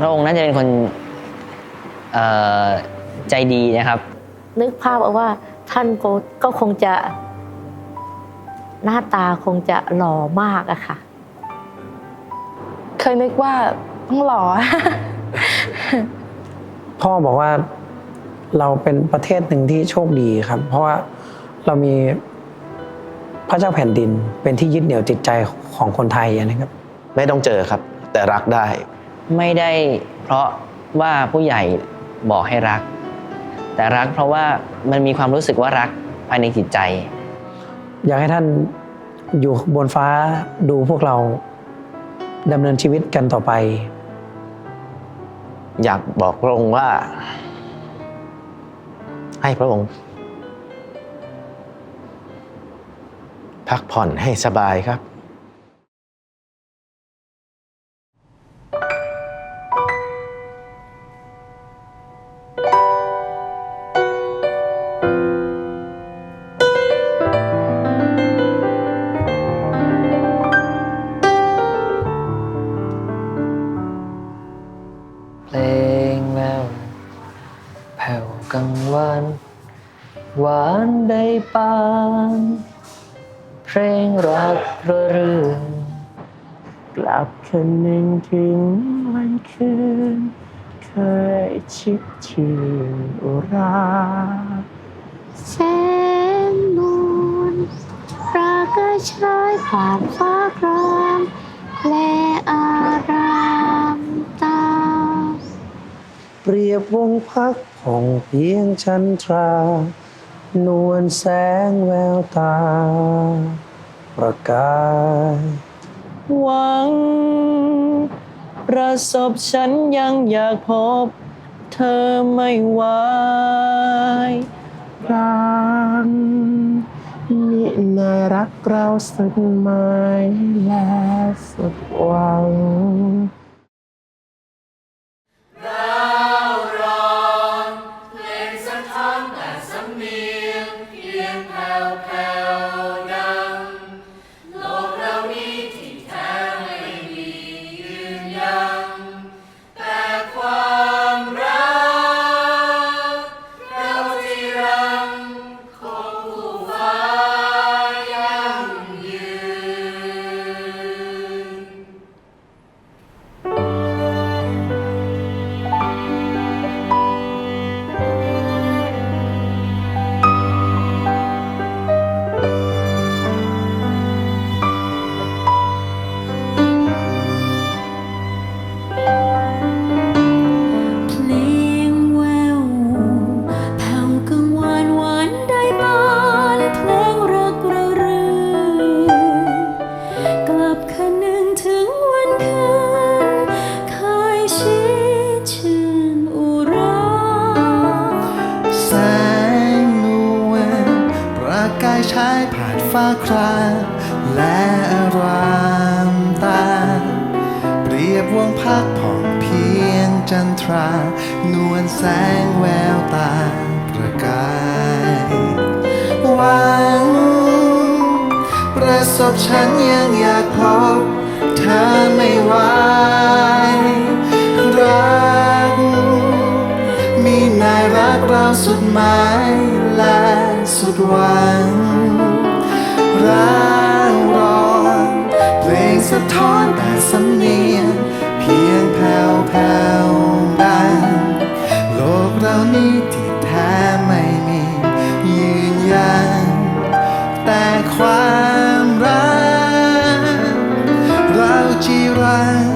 พระองค์น่าจะเป็นคนเอ่อใจดีนะครับ นึกภาพเอาว่าท่านก็ก็คงจะ หน้าตาคงจะหล่อมากอะค่ะ เคยนึกว่าต้องหล่อ พ่อบอกว่าเราเป็นประเทศหนึ่งที่โชคดีครับ เพราะว่าเรามีพระเจ้าแผ่นดินเป็นที่ยึดเหนี่ยวจิตใจของคนไทยนะครับ ไม่ต้องเจอครับ แต่รักได้ ไม่ได้เพราะว่าผู้ใหญ่บอกให้รัก แต่รักเพราะว่ามันมีความรู้สึกว่ารักภายในจิตใจ อยากให้ท่านอยู่บนฟ้าดูพวกเราดำเนินชีวิตกันต่อไป อยากบอกพระองค์ว่า ให้พระองค์ พักผ่อนให้สบายครับ ลงรักระเรื่องกลับคืนหนึ่งถึงวันคืน เคยชิดชื่นอุราแสงนวลปรากระชายผ่านฟ้าครามและอารามตา เปรียบวงพักผ่องเพียงชันทรา นวลแสงแววตา ประกาย หวัง ประสบฉันยังอยากพบ เธอไม่ไหวพรานมินายรักเราสุดหม่และสุดหวัง คราและรามตา เปรียบวงพักผ่องเพียงจันทรา นวลแสงแววตาประกายหวังประสบฉันยังอยากพบเธอไม่ไหวรัก มีนายรักเราสุดหมายและสุดหวัง ร่างร้อง เพลงสะท้อนแต่สำเนียงเพียงแผ่วแผ่วดังโลกเรานี้ที่แท้ไม่มียืนยันแต่ความรักเราจีรัง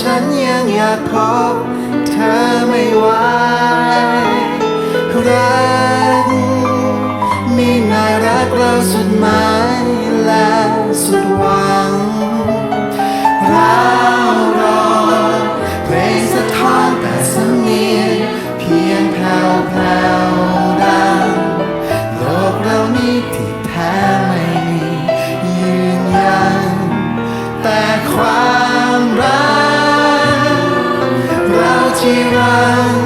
ฉันยังอยากพบเธอไม่ไหวรักมีนายรักเราสุดหมาย time.